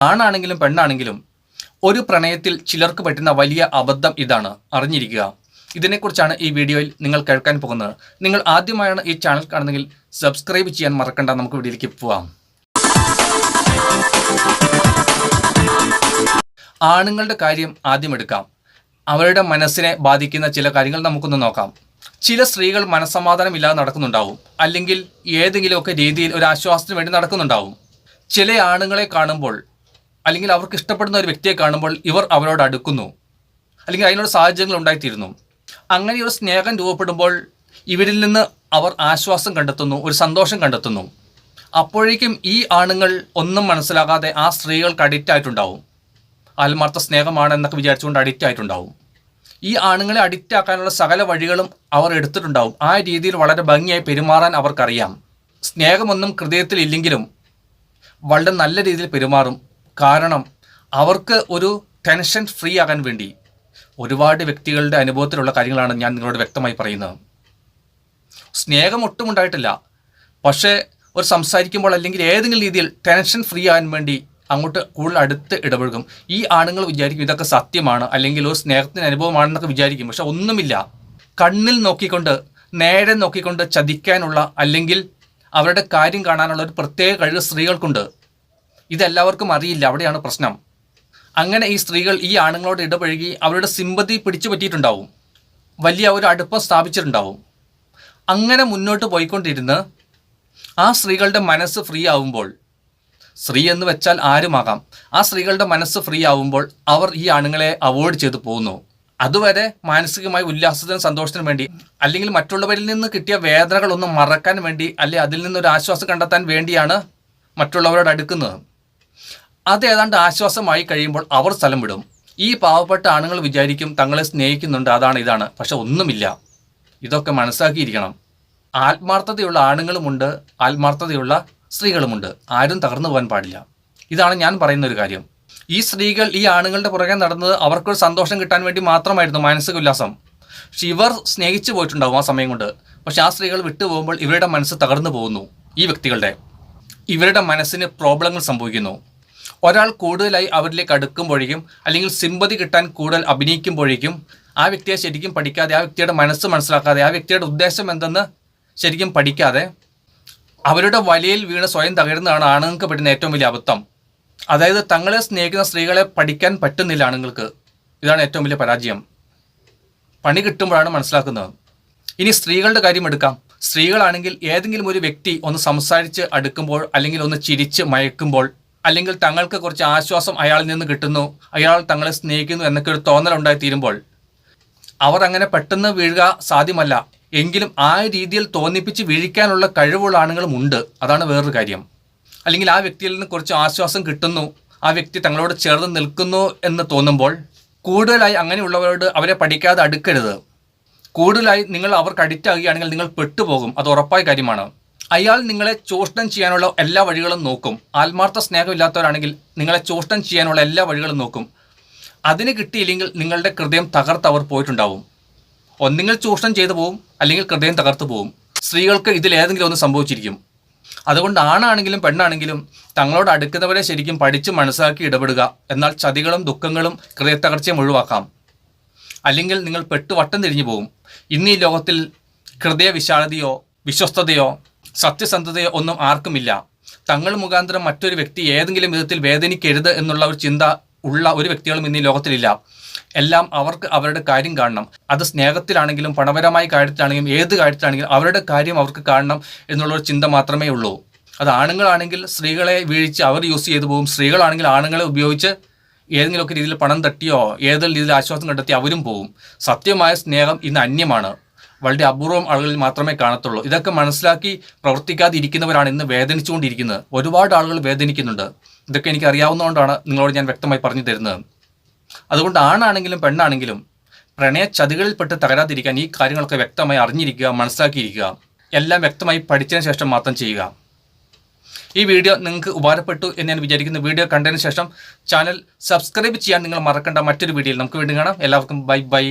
ആണാണെങ്കിലും പെണ്ണാണെങ്കിലും ഒരു പ്രണയത്തിൽ ചിലർക്ക് പറ്റുന്ന വലിയ അബദ്ധം ഇതാണ്. അറിഞ്ഞിരിക്കുക. ഇതിനെക്കുറിച്ചാണ് ഈ വീഡിയോയിൽ നിങ്ങൾ കേൾക്കാൻ പോകുന്നത്. നിങ്ങൾ ആദ്യമായാണ് ഈ ചാനൽ കാണുന്നതെങ്കിൽ സബ്സ്ക്രൈബ് ചെയ്യാൻ മറക്കണ്ട. നമുക്ക് വീഡിയോയിലേക്ക് പോവാം. ആണുങ്ങളുടെ കാര്യം ആദ്യം എടുക്കാം. അവരുടെ മനസ്സിനെ ബാധിക്കുന്ന ചില കാര്യങ്ങൾ നമുക്കൊന്ന് നോക്കാം. ചില സ്ത്രീകൾ മനസ്സമാധാനമില്ലാതെ നടക്കുന്നുണ്ടാവും. അല്ലെങ്കിൽ ഏതെങ്കിലുമൊക്കെ രീതിയിൽ ഒരു ആശ്വാസത്തിന് വേണ്ടി നടക്കുന്നുണ്ടാവും. ചില ആണുങ്ങളെ കാണുമ്പോൾ അല്ലെങ്കിൽ അവർക്ക് ഇഷ്ടപ്പെടുന്ന ഒരു വ്യക്തിയെ കാണുമ്പോൾ ഇവർ അവരോട് അടുക്കുന്നു. അല്ലെങ്കിൽ അതിനുള്ള സാഹചര്യങ്ങൾ ഉണ്ടായിത്തീരുന്നു. അങ്ങനെ ഒരു സ്നേഹം രൂപപ്പെടുമ്പോൾ ഇവരിൽ നിന്ന് അവർ ആശ്വാസം കണ്ടെത്തുന്നു ഒരു സന്തോഷം കണ്ടെത്തുന്നു. അപ്പോഴേക്കും ഈ ആണുങ്ങൾ ഒന്നും മനസ്സിലാകാതെ ആ സ്ത്രീകൾക്ക് അഡിക്റ്റ് ആയിട്ടുണ്ടാവും. ആത്മാർത്ഥ സ്നേഹമാണ് എന്നൊക്കെ വിചാരിച്ചുകൊണ്ട് അഡിക്റ്റ് ആയിട്ടുണ്ടാവും. ഈ ആണുങ്ങളെ അഡിക്റ്റ് ആക്കാനുള്ള സകല വഴികളും അവർ എടുത്തിട്ടുണ്ടാവും. ആ രീതിയിൽ വളരെ ഭംഗിയായി പെരുമാറാൻ അവർക്കറിയാം. സ്നേഹമൊന്നും ഹൃദയത്തിൽ ഇല്ലെങ്കിലും വളരെ നല്ല രീതിയിൽ പെരുമാറും. കാരണം അവർക്ക് ഒരു ടെൻഷൻ ഫ്രീ ആകാൻ വേണ്ടി ഒരുപാട് വ്യക്തികളുടെ അനുഭവത്തിലുള്ള കാര്യങ്ങളാണ് ഞാൻ നിങ്ങളോട് വ്യക്തമായി പറയുന്നത്. സ്നേഹം ഒട്ടും ഉണ്ടായിട്ടില്ല. പക്ഷേ ഒരു സംസാരിക്കുമ്പോൾ അല്ലെങ്കിൽ ഏതെങ്കിലും രീതിയിൽ ടെൻഷൻ ഫ്രീ ആകാൻ വേണ്ടി അങ്ങോട്ട് കൂടുതൽ അടുത്ത് ഇടപഴകും. ഈ ആണുങ്ങൾ വിചാരിക്കും ഇതൊക്കെ സത്യമാണ് അല്ലെങ്കിൽ ഒരു സ്നേഹത്തിന് അനുഭവമാണെന്നൊക്കെ വിചാരിക്കും. പക്ഷെ ഒന്നുമില്ല. കണ്ണിൽ നോക്കിക്കൊണ്ട് നേരെ നോക്കിക്കൊണ്ട് ചതിക്കാനുള്ള അല്ലെങ്കിൽ അവരുടെ കാര്യം കാണാനുള്ള ഒരു പ്രത്യേക കഴിവ് സ്ത്രീകൾക്കുണ്ട്. ഇതെല്ലാവർക്കും അറിയില്ല. അവിടെയാണ് പ്രശ്നം. അങ്ങനെ ഈ സ്ത്രീകൾ ഈ ആണുങ്ങളോട് ഇടപഴകി അവരുടെ സിമ്പതി പിടിച്ചു പറ്റിയിട്ടുണ്ടാവും. വലിയ ഒരു അടുപ്പം സ്ഥാപിച്ചിട്ടുണ്ടാവും. അങ്ങനെ മുന്നോട്ട് പോയിക്കൊണ്ടിരുന്ന് ആ സ്ത്രീകളുടെ മനസ്സ് ഫ്രീ ആവുമ്പോൾ സ്ത്രീ എന്ന് വെച്ചാൽ ആരുമാകാം ആ സ്ത്രീകളുടെ മനസ്സ് ഫ്രീ ആവുമ്പോൾ അവർ ഈ ആണുങ്ങളെ അവോയ്ഡ് ചെയ്തു പോകുന്നു. അതുവരെ മാനസികമായി ഉല്ലാസത്തിനും സന്തോഷത്തിനും വേണ്ടി അല്ലെങ്കിൽ മറ്റുള്ളവരിൽ നിന്ന് കിട്ടിയ വേദനകളൊന്നും മറക്കാൻ വേണ്ടി അല്ലെങ്കിൽ അതിൽ നിന്നൊരു ആശ്വാസം കണ്ടെത്താൻ വേണ്ടിയാണ് മറ്റുള്ളവരോട് അടുക്കുന്നത്. അത് ഏതാണ്ട് ആശ്വാസമായി കഴിയുമ്പോൾ അവർ സ്ഥലം വിടും. ഈ പാവപ്പെട്ട ആണുങ്ങൾ വിചാരിക്കും തങ്ങളെ സ്നേഹിക്കുന്നുണ്ട് അതാണ് ഇതാണ്. പക്ഷെ ഒന്നുമില്ല. ഇതൊക്കെ മനസ്സാക്കിയിരിക്കണം ആത്മാർത്ഥതയുള്ള ആണുങ്ങളുമുണ്ട് ആത്മാർത്ഥതയുള്ള സ്ത്രീകളുമുണ്ട്. ആരും തകർന്നു പോകാൻ പാടില്ല. ഇതാണ് ഞാൻ പറയുന്ന ഒരു കാര്യം. ഈ സ്ത്രീകൾ ഈ ആണുങ്ങളുടെ പുറകെ നടന്നത് അവർക്കൊരു സന്തോഷം കിട്ടാൻ വേണ്ടി മാത്രമായിരുന്നു മാനസിക ഉല്ലാസം പക്ഷെ ഇവർ സ്നേഹിച്ചു പോയിട്ടുണ്ടാവും ആ സമയം കൊണ്ട്. പക്ഷെ ആ സ്ത്രീകൾ വിട്ടുപോകുമ്പോൾ ഇവരുടെ മനസ്സ് തകർന്നു പോകുന്നു ഈ വ്യക്തികളുടെ. ഇവരുടെ മനസ്സിന് പ്രോബ്ലങ്ങൾ സംഭവിക്കുന്നു. ഒരാൾ കൂടുതലായി അവരിലേക്ക് അടുക്കുമ്പോഴേക്കും അല്ലെങ്കിൽ സിമ്പതി കിട്ടാൻ കൂടുതൽ അഭിനയിക്കുമ്പോഴേക്കും ആ വ്യക്തിയെ ശരിക്കും പഠിക്കാതെ ആ വ്യക്തിയുടെ മനസ്സ് മനസ്സിലാക്കാതെ ആ വ്യക്തിയുടെ ഉദ്ദേശം എന്തെന്ന് ശരിക്കും പഠിക്കാതെ അവരുടെ വലയിൽ വീണ് സ്വയം തകരുന്നതാണ് ആണുങ്ങൾക്ക് പറ്റുന്ന ഏറ്റവും വലിയ അബദ്ധം. അതായത് തങ്ങളെ സ്നേഹിക്കുന്ന സ്ത്രീകളെ പഠിക്കാൻ പറ്റുന്നില്ല ആണുങ്ങൾക്ക്. ഇതാണ് ഏറ്റവും വലിയ പരാജയം. പണി കിട്ടുമ്പോഴാണ് മനസ്സിലാക്കുന്നത്. ഇനി സ്ത്രീകളുടെ കാര്യം എടുക്കാം. സ്ത്രീകളാണെങ്കിൽ ഏതെങ്കിലും ഒരു വ്യക്തി ഒന്ന് സംസാരിച്ച് അടുക്കുമ്പോൾ അല്ലെങ്കിൽ ഒന്ന് ചിരിച്ച് മയക്കുമ്പോൾ അല്ലെങ്കിൽ തങ്ങൾക്ക് കുറച്ച് ആശ്വാസം അയാളിൽ നിന്ന് കിട്ടുന്നു അയാൾ തങ്ങളെ സ്നേഹിക്കുന്നു എന്നൊക്കെ ഒരു തോന്നലുണ്ടായി തീരുമ്പോൾ അവർ അങ്ങനെ പെട്ടെന്ന് വീഴുക സാധ്യമല്ല. എങ്കിലും ആ രീതിയിൽ തോന്നിപ്പിച്ച് വീഴിക്കാനുള്ള കഴിവുള്ള ആണുങ്ങളും ഉണ്ട്. അതാണ് വേറൊരു കാര്യം. അല്ലെങ്കിൽ ആ വ്യക്തിയിൽ നിന്ന് കുറച്ച് ആശ്വാസം കിട്ടുന്നു ആ വ്യക്തി തങ്ങളോട് ചേർന്ന് നിൽക്കുന്നു എന്ന് തോന്നുമ്പോൾ കൂടുതലായി അങ്ങനെയുള്ളവരോട് അവരെ പഠിക്കാതെ അടുക്കരുത്. കൂടുതലായി നിങ്ങൾ അവർക്ക് അഡിക്റ്റ് ആകുകയാണെങ്കിൽ നിങ്ങൾ പെട്ടുപോകും. അത് ഉറപ്പായ കാര്യമാണ്. അയാൾ നിങ്ങളെ ചൂഷണം ചെയ്യാനുള്ള എല്ലാ വഴികളും നോക്കും. ആത്മാർത്ഥ സ്നേഹമില്ലാത്തവരാണെങ്കിൽ നിങ്ങളെ ചൂഷണം ചെയ്യാനുള്ള എല്ലാ വഴികളും നോക്കും. അതിന് കിട്ടിയില്ലെങ്കിൽ നിങ്ങളുടെ ഹൃദയം തകർത്ത് അവർ പോയിട്ടുണ്ടാവും. ഒന്നുകിൽ ചൂഷണം ചെയ്തു പോവും അല്ലെങ്കിൽ ഹൃദയം തകർത്ത് പോവും. സ്ത്രീകൾക്ക് ഇതിലേതെങ്കിലും ഒന്ന് സംഭവിച്ചിരിക്കും. അതുകൊണ്ട് ആണാണെങ്കിലും പെണ്ണാണെങ്കിലും തങ്ങളോട് അടുക്കുന്നവരെ ശരിക്കും പഠിച്ച് മനസ്സിലാക്കി ഇടപെടുക. എന്നാൽ ചതികളും ദുഃഖങ്ങളും ഹൃദയത്തകർച്ചയും ഒഴിവാക്കാം. അല്ലെങ്കിൽ നിങ്ങൾ പെട്ടുവട്ടം തിരിഞ്ഞു പോകും ഇന്ന് ഈ ലോകത്തിൽ ഹൃദയ വിശാലതയോ വിശ്വസ്തതയോ സത്യസന്ധതയോ ഒന്നും ആർക്കുമില്ല. തങ്ങൾ മുഖാന്തരം മറ്റൊരു വ്യക്തി ഏതെങ്കിലും വിധത്തിൽ വേദനിക്കരുത് എന്നുള്ള ഒരു ചിന്ത ഉള്ള ഒരു വ്യക്തികളും ഇന്ന് ഈ ലോകത്തിലില്ല. എല്ലാം അവർക്ക് അവരുടെ കാര്യം കാണണം. അത് സ്നേഹത്തിലാണെങ്കിലും പണപരമായ കാര്യത്തിലാണെങ്കിലും ഏത് കാര്യത്തിലാണെങ്കിലും അവരുടെ കാര്യം അവർക്ക് കാണണം എന്നുള്ള ഒരു ചിന്ത മാത്രമേ ഉള്ളൂ. അത് ആണുങ്ങളാണെങ്കിൽ സ്ത്രീകളെ വീഴ്ച അവർ യൂസ് ചെയ്തു പോകും. സ്ത്രീകളാണെങ്കിൽ ആണുങ്ങളെ ഉപയോഗിച്ച് ഏതെങ്കിലുമൊക്കെ രീതിയിൽ പണം തട്ടിയോ ഏതെങ്കിലും രീതിയിൽ ആശ്വാസം കണ്ടെത്തി അവരും പോകും. സത്യമായ സ്നേഹം ഇന്ന് അന്യമാണ്. വളരെ അപൂർവം ആളുകളിൽ മാത്രമേ കാണത്തുള്ളൂ. ഇതൊക്കെ മനസ്സിലാക്കി പ്രവർത്തിക്കാതെ ഇരിക്കുന്നവരാണ് ഇന്ന് വേദനിച്ചുകൊണ്ടിരിക്കുന്നത്. ഒരുപാട് ആളുകൾ വേദനിക്കുന്നുണ്ട്. ഇതൊക്കെ എനിക്ക് അറിയാവുന്നതുകൊണ്ടാണ് നിങ്ങളോട് ഞാൻ വ്യക്തമായി പറഞ്ഞു തരുന്നത്. അതുകൊണ്ട് ആണാണെങ്കിലും പെണ്ണാണെങ്കിലും പ്രണയ ചതികളിൽപ്പെട്ട് തകരാതിരിക്കാൻ ഈ കാര്യങ്ങളൊക്കെ വ്യക്തമായി അറിഞ്ഞിരിക്കുക മനസ്സിലാക്കിയിരിക്കുക. എല്ലാം വ്യക്തമായി പഠിച്ചതിന് ശേഷം മാത്രം ചെയ്യുക. ഈ വീഡിയോ നിങ്ങൾക്ക് ഉപകാരപ്പെട്ടു എന്ന് ഞാൻ വിചാരിക്കുന്നു. വീഡിയോ കണ്ടതിന് ശേഷം ചാനൽ സബ്സ്ക്രൈബ് ചെയ്യാൻ നിങ്ങൾ മറക്കേണ്ട. മറ്റൊരു വീഡിയോയിൽ നമുക്ക് വീണ്ടും കാണാം. എല്ലാവർക്കും ബൈ ബൈ.